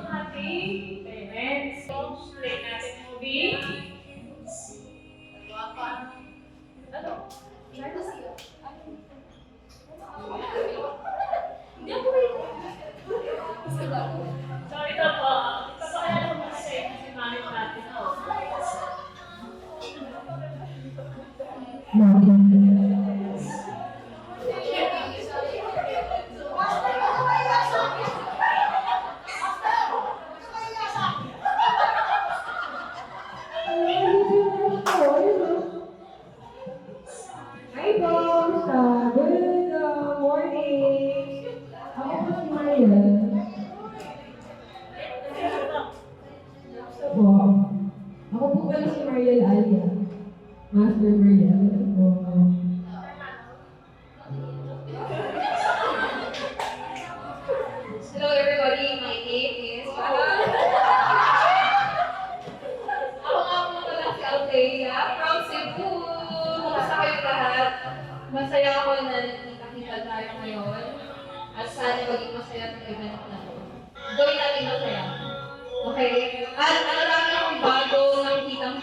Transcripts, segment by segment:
ang ating parents. So, play natin movie. Ano? So,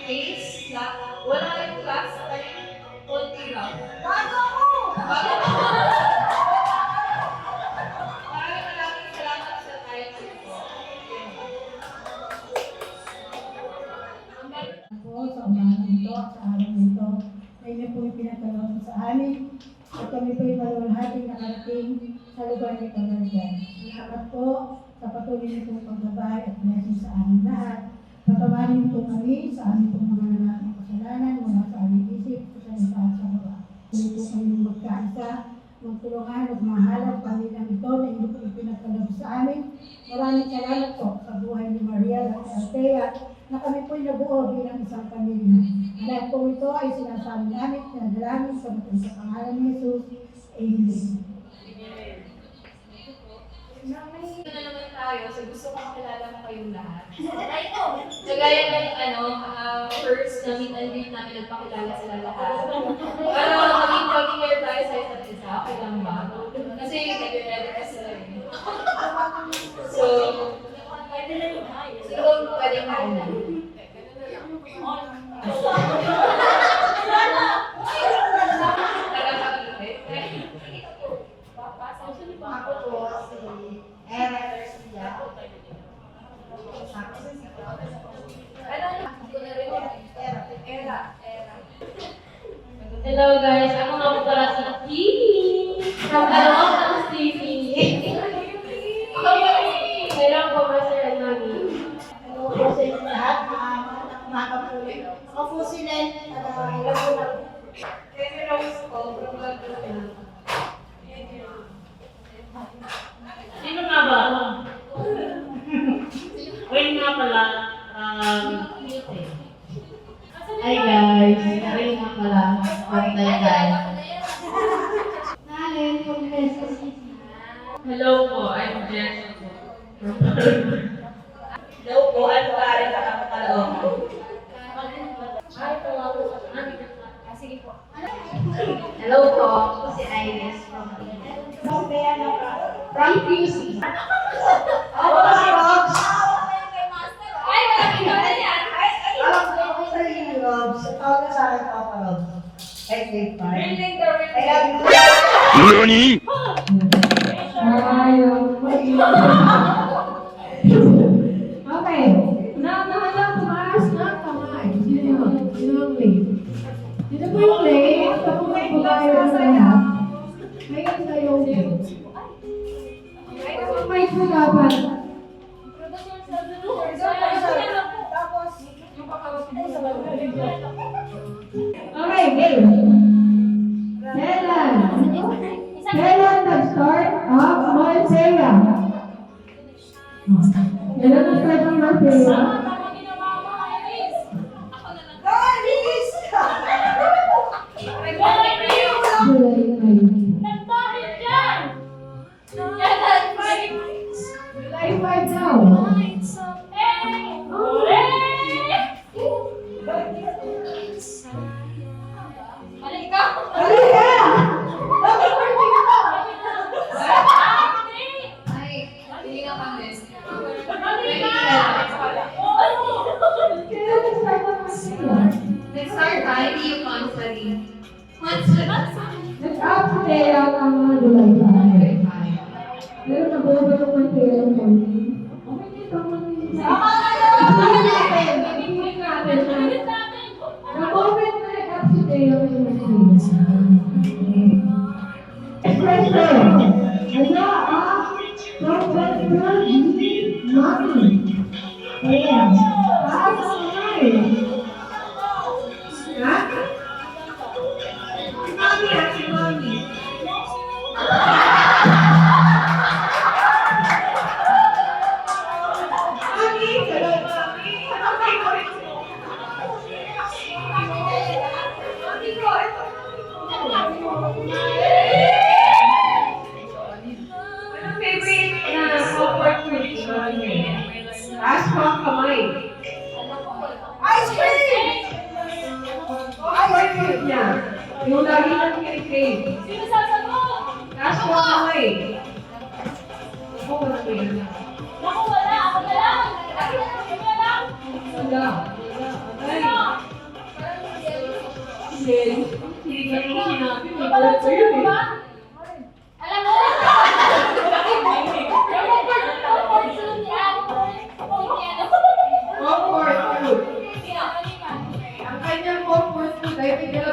face. Na wala yung last time. Konti lang. Bago ako! Bago ako! Maraming maraming salamat sa tayo po. po sa umagang ito at sa araw nito na inyo po pinagkaloob sa amin at kami po yung maluwalhating nakarating sa lugar ng Kamargan. Salamat po sa patuloy niyo pong paggabay at blessing sa amin lahat. Patawarin po kami sa aming pong mga nanakang kasalanan mula sa aming isip, sa salita at sa gawa. Kung po kami magkaisa, magtulungan at mahalang pamilyang ito na inyo po ipinagkaloob sa amin. Maraming salamat po sa buhay ni Maria at ni Althea na kami po'y nabuo bilang isang pamilya. Lahat po ito ay sinasabi namin, sinadalamin sa matang sa pangalan ni Jesus. Amen. Ito na naman tayo, so gusto ko makilala mo kayong lahat. So gaya ng ano, ah, first na meet and greet namin, nagpakilala sila lahat. Para maging familiar tayo sa isa't isa, okay lang ba? Kasi nag-ready ka sila eh. So, siguro pwede mo na. Ako nga pala. Um, Hi guys! Karen nga pala. Pantay guys. Nalin po Quezon City. hello po, I'm Jess. Hello po, ano ka rin nakakalaong? Hello po, ako si Iris from Sophia na ka. From QC. Ako si Robs. Robs. Sa tawag na sa akin. Ay. Really, the I really. love you. Nani? Ayaw. Okay. Naunahan lang tumaas ng kamay. Sino yun? Sino ang late? Sino po yung late? Ako po yung babae na sa lahat. Ngayon sa yung late. May po Amen.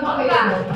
Tôi.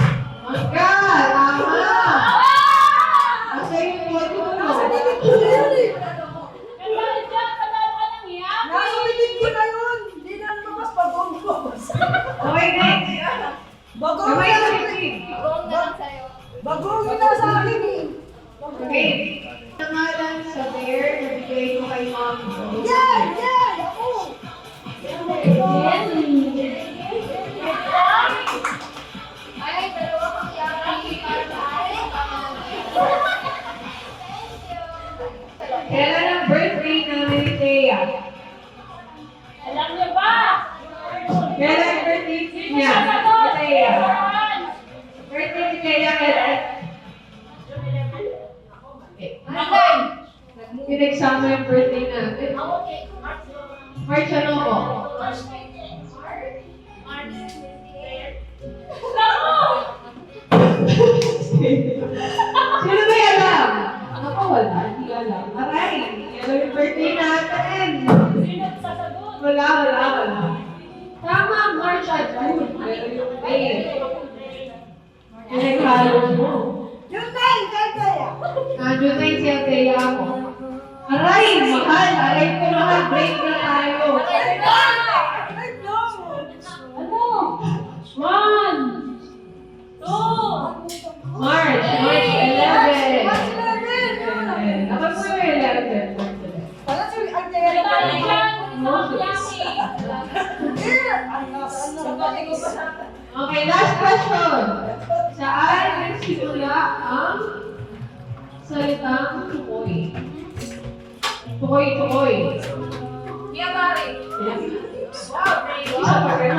gaya-gaya ako. Aray, mahal, aray ko mahal, break na tayo. Ano? One, two, March, March 11. Dapat po yung 11. Parang sabi, ang Okay, last question. Saan nagsimula ang salitang tukoy. Tukoy, tukoy. Kaya pare. Wow, thank you. Isa pa rin.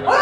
What?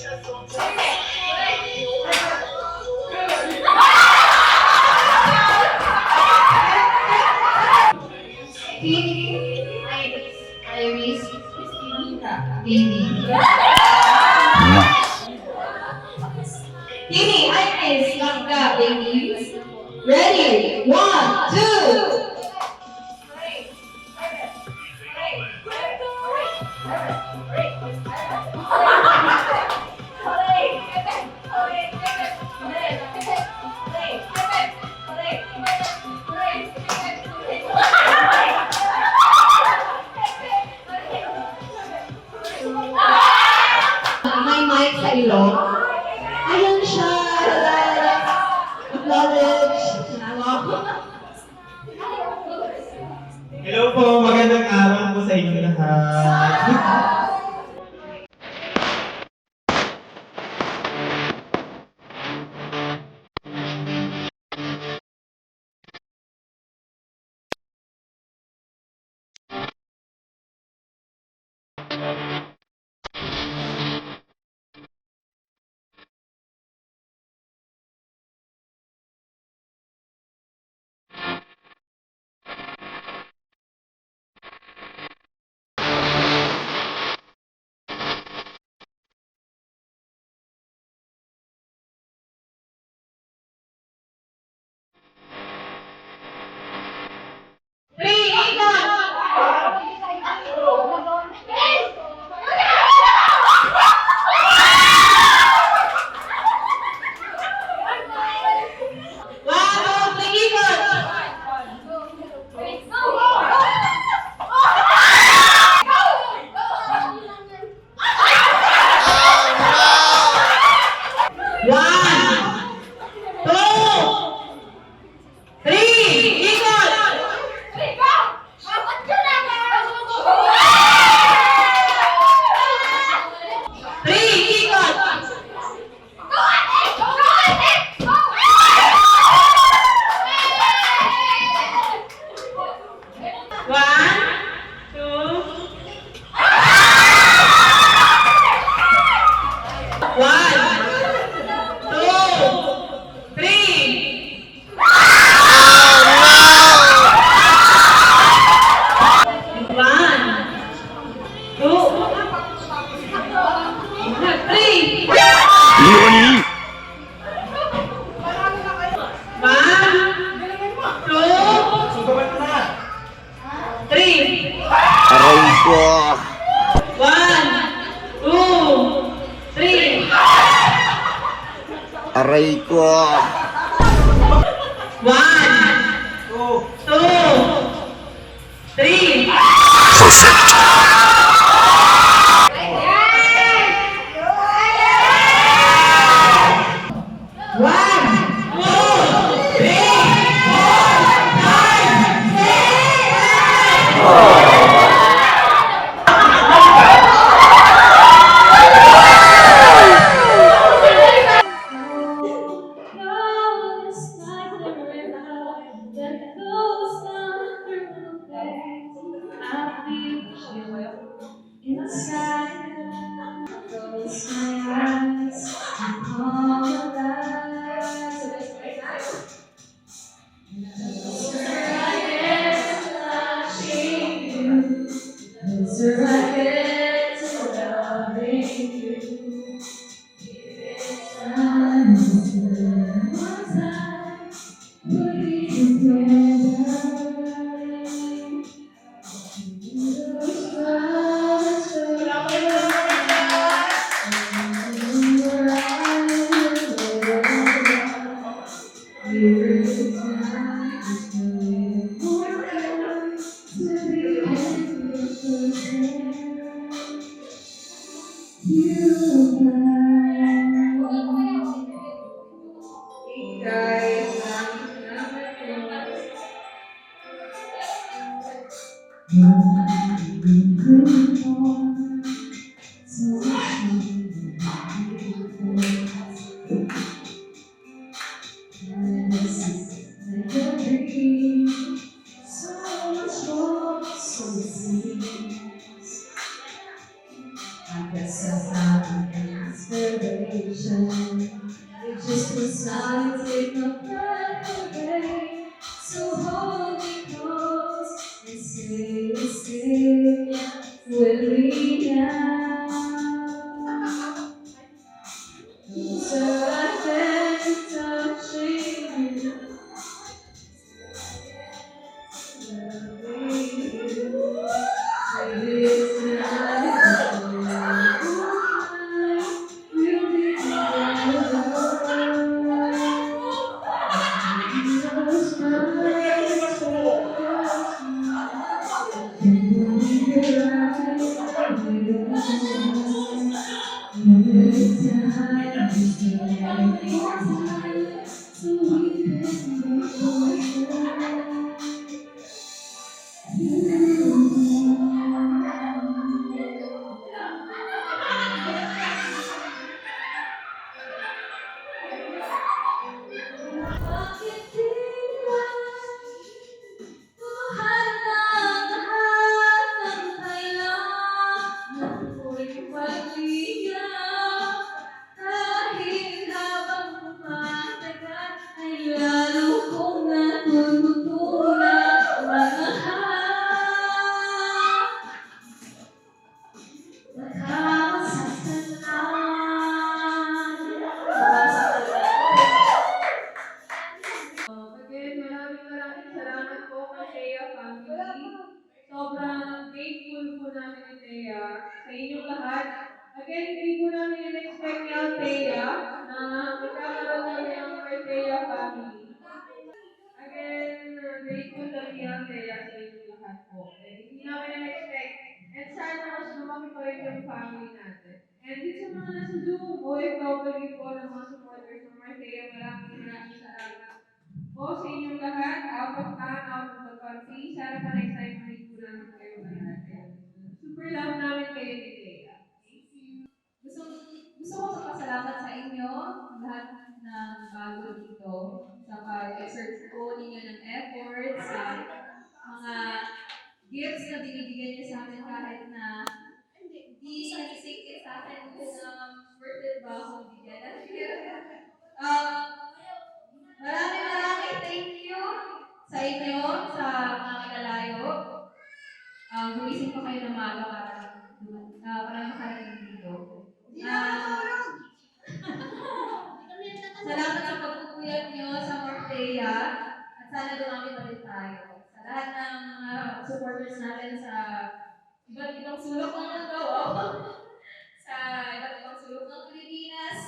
Just don't take It Yeah. Po ninyo ng effort, sa mga gifts na binibigyan niyo sa amin kahit na hindi nag-take sa akin kung um, worth it ba akong bigyan. Um, maraming maraming thank you sa inyo, sa mga kalalayo. Um, gumising pa kayo ng maaga para, uh, para makarating ba? At sana dumami pa rin tayo. Sa lahat ng mga uh, supporters natin sa iba't ibang sulok ng mundo, sa iba't ibang sulok ng Pilipinas,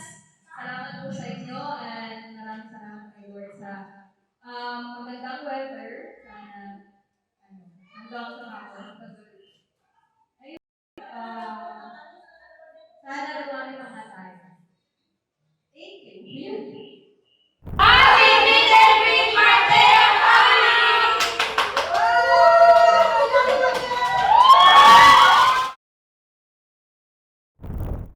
salamat po sa inyo and maraming salamat kay Lord sa um, magandang weather. Sana, ano, hanggang sa ako. Ayun. Uh, sana dumami pa natin.